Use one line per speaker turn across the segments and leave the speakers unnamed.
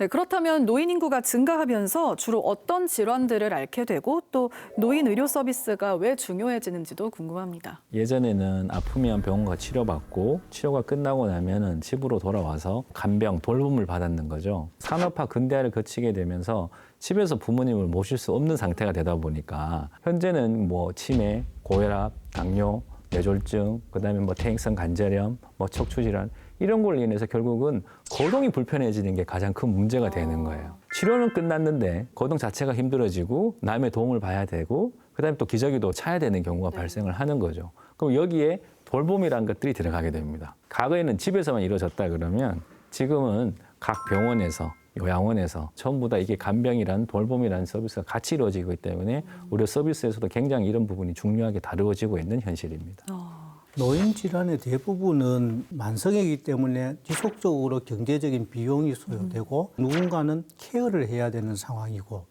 네, 그렇다면 노인 인구가 증가하면서 주로 어떤 질환들을 앓게 되고 또 노인 의료 서비스가 왜 중요해지는지도 궁금합니다.
예전에는 아프면 병원 가 치료받고 치료가 끝나고 나면은 집으로 돌아와서 간병 돌봄을 받았는 거죠. 산업화 근대화를 거치게 되면서 집에서 부모님을 모실 수 없는 상태가 되다 보니까 현재는 뭐 치매, 고혈압, 당뇨, 뇌졸중, 그다음에 뭐 퇴행성 관절염, 뭐 척추 질환 이런 걸로 인해서 결국은 거동이 불편해지는 게 가장 큰 문제가 되는 거예요. 치료는 끝났는데 거동 자체가 힘들어지고 남의 도움을 봐야 되고 그다음에 또 기저귀도 차야 되는 경우가 발생을 하는 거죠. 그럼 여기에 돌봄이라는 것들이 들어가게 됩니다. 과거에는 집에서만 이루어졌다 그러면 지금은 각 병원에서 요양원에서 전부 다 이게 간병이란 돌봄이라는 서비스가 같이 이루어지고 있기 때문에 의료 서비스에서도 굉장히 이런 부분이 중요하게 다루어지고 있는 현실입니다.
노인 질환의 대부분은 만성이기 때문에 지속적으로 경제적인 비용이 소요되고 누군가는 케어를 해야 되는 상황이고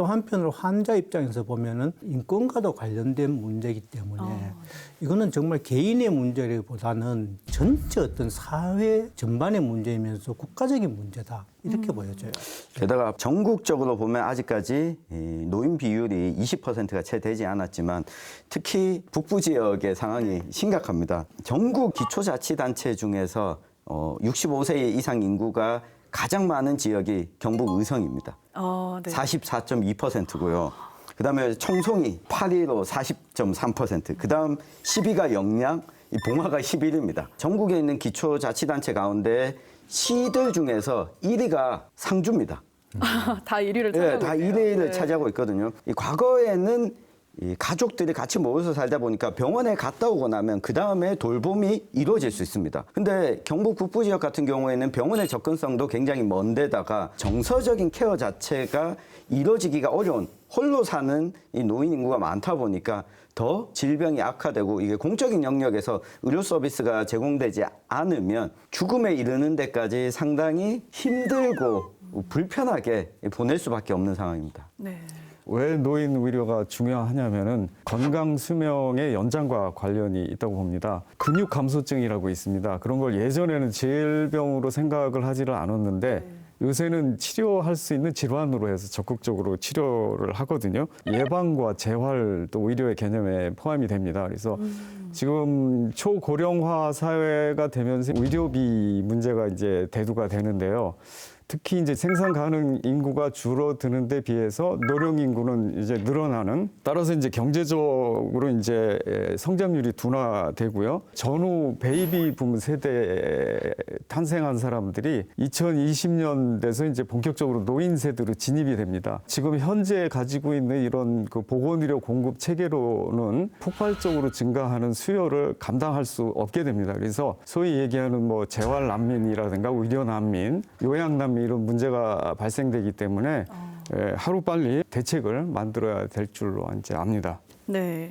또 한편으로 환자 입장에서 보면은 인권과도 관련된 문제이기 때문에 이거는 정말 개인의 문제보다는 전체 어떤 사회 전반의 문제이면서 국가적인 문제다 이렇게 보여져요.
게다가 전국적으로 보면 아직까지 이 노인 비율이 20%가 채 되지 않았지만 특히 북부 지역의 상황이 심각합니다. 전국 기초자치단체 중에서 어, 65세 이상 인구가 가장 많은 지역이 경북 의성입니다.
어, 네.
44.2%고요. 그다음에 청송이 8위로 40.3%. 그다음 10위가 영양, 이 봉화가 11위입니다. 전국에 있는 기초자치단체 가운데 시들 중에서 1위가 상주입니다.
다 1위를
네, 다
있네요.
1위를
네.
차지하고 있거든요. 이 과거에는 이 가족들이 같이 모여서 살다 보니까 병원에 갔다 오고 나면 그 다음에 돌봄이 이루어질 수 있습니다. 근데 경북 북부 지역 같은 경우에는 병원의 접근성도 굉장히 먼데다가 정서적인 케어 자체가 이루어지기가 어려운 홀로 사는 이 노인 인구가 많다 보니까 더 질병이 악화되고 이게 공적인 영역에서 의료 서비스가 제공되지 않으면 죽음에 이르는 데까지 상당히 힘들고 불편하게 보낼 수밖에 없는 상황입니다.
네.
왜 노인 의료가 중요하냐면은 건강 수명의 연장과 관련이 있다고 봅니다. 근육 감소증이라고 있습니다. 그런 걸 예전에는 질병으로 생각을 하지를 않았는데 요새는 치료할 수 있는 질환으로 해서 적극적으로 치료를 하거든요. 예방과 재활도 의료의 개념에 포함이 됩니다. 그래서 지금 초고령화 사회가 되면서 의료비 문제가 이제 대두가 되는데요. 특히 이제 생산 가능 인구가 줄어드는 데 비해서 노령 인구는 이제 늘어나는 따라서 이제 경제적으로 이제 성장률이 둔화되고요. 전후 베이비 붐 세대에 탄생한 사람들이 2020년 돼서 이제 본격적으로 노인 세대로 진입이 됩니다. 지금 현재 가지고 있는 이런 그 보건 의료 공급 체계로는 폭발적으로 증가하는 수요를 감당할 수 없게 됩니다. 그래서 소위 얘기하는 뭐 재활 난민이라든가 의료 난민, 요양 난민 이런 문제가 발생되기 때문에 예, 하루 빨리 대책을 만들어야 될 줄로 이제 압니다.
네.